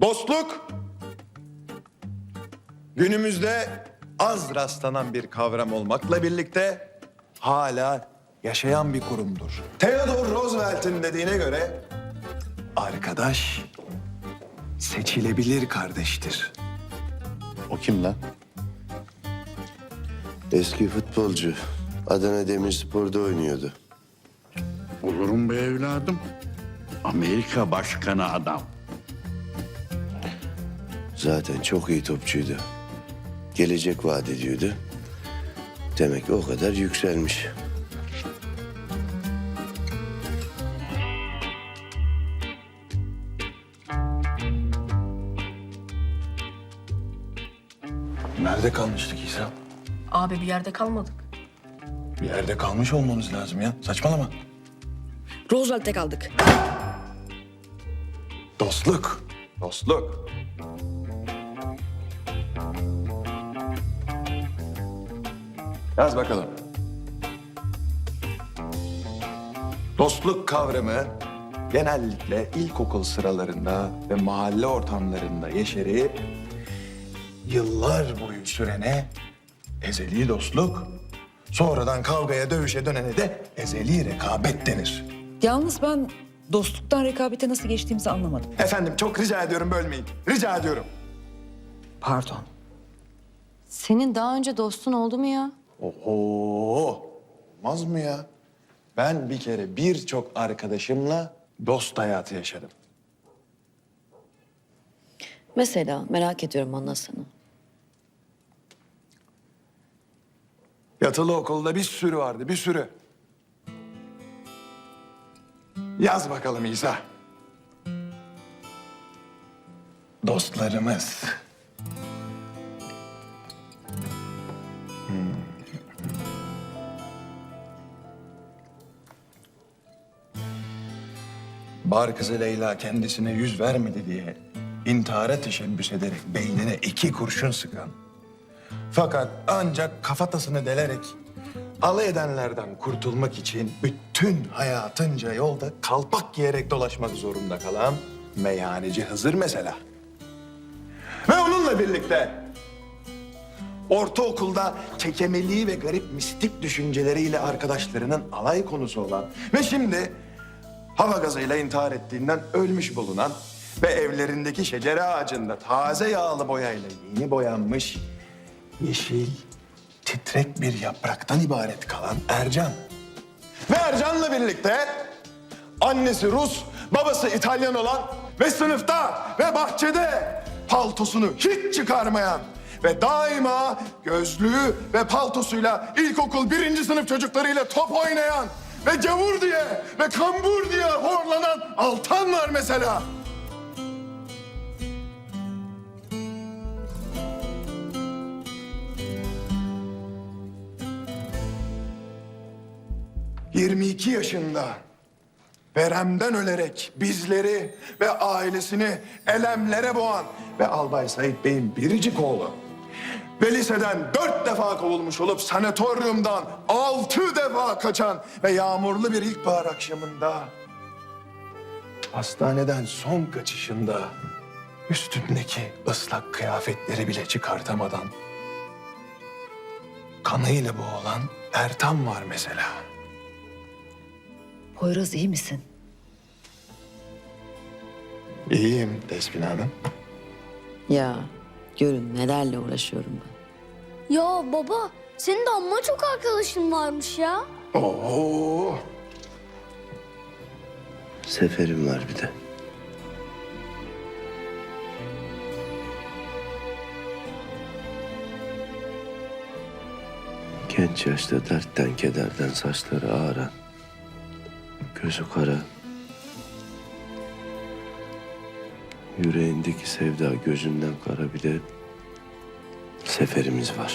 Dostluk günümüzde az rastlanan bir kavram olmakla birlikte hala yaşayan bir kurumdur. Theodore Roosevelt'in dediğine göre arkadaş seçilebilir kardeştir. O kim lan? Eski futbolcu. Adana Demirspor'da oynuyordu. Olurum be evladım. Amerika başkanı adam. Zaten çok iyi topçuydu. Gelecek vaat ediyordu. Demek o kadar yükselmiş. Nerede kalmıştık İsa? Abi bir yerde kalmadık. Bir yerde kalmış olmamız lazım ya. Saçmalama. Roosevelt'te kaldık. Dostluk. Dostluk. Yaz bakalım. Dostluk kavramı genellikle ilkokul sıralarında ve mahalle ortamlarında yeşerip yıllar boyu sürene ezeli dostluk, sonradan kavgaya dövüşe dönene de ezeli rekabet denir. Yalnız ben dostluktan rekabete nasıl geçtiğimizi anlamadım. Efendim çok rica ediyorum bölmeyin. Rica ediyorum. Pardon. Senin daha önce dostun oldu mu ya? Oho! Olmaz mı ya? Ben bir kere birçok arkadaşımla dost hayatı yaşadım. Mesela merak ediyorum anlatsana. Yatılı okulda bir sürü vardı, bir sürü. Yaz bakalım İsa. Dostlarımız. Bar kızı Leyla kendisine yüz vermedi diye intihara teşebbüs ederek beynine iki kurşun sıkan fakat ancak kafatasını delerek alay edenlerden kurtulmak için bütün hayatınca yolda kalpak giyerek dolaşmak zorunda kalan meyhaneci Hızır mesela. Ve onunla birlikte ortaokulda kekemeliği ve garip mistik düşünceleriyle arkadaşlarının alay konusu olan ve şimdi hava gazıyla intihar ettiğinden ölmüş bulunan ve evlerindeki şecere ağacında taze yağlı boyayla yeni boyanmış yeşil, titrek bir yapraktan ibaret kalan Ercan. Ve Ercan'la birlikte annesi Rus, babası İtalyan olan ve sınıfta ve bahçede paltosunu hiç çıkarmayan ve daima gözlüğü ve paltosuyla ilkokul birinci sınıf çocuklarıyla top oynayan ve cavur diye ve kambur diye horlanan Altan var mesela. ...22 yaşında... ...veremden ölerek bizleri ve ailesini elemlere boğan... ...ve Albay Sait Bey'in biricik oğlu... ...ve liseden dört defa kovulmuş olup... ...sanatoryumdan altı defa kaçan... ...ve yağmurlu bir ilkbahar akşamında... ...hastaneden son kaçışında... ...üstündeki ıslak kıyafetleri bile çıkartamadan... ...kanıyla boğulan Ertan var mesela. Poyraz iyi misin? İyiyim Despina Hanım. Ya görün nelerle uğraşıyorum ben. Ya baba, senin de amma çok arkadaşın varmış ya. Oo. Seferim var bir de. Genç yaşta dertten kederden saçları ağaran, gözü kara, yüreğindeki sevda gözünden kara bir de seferimiz var.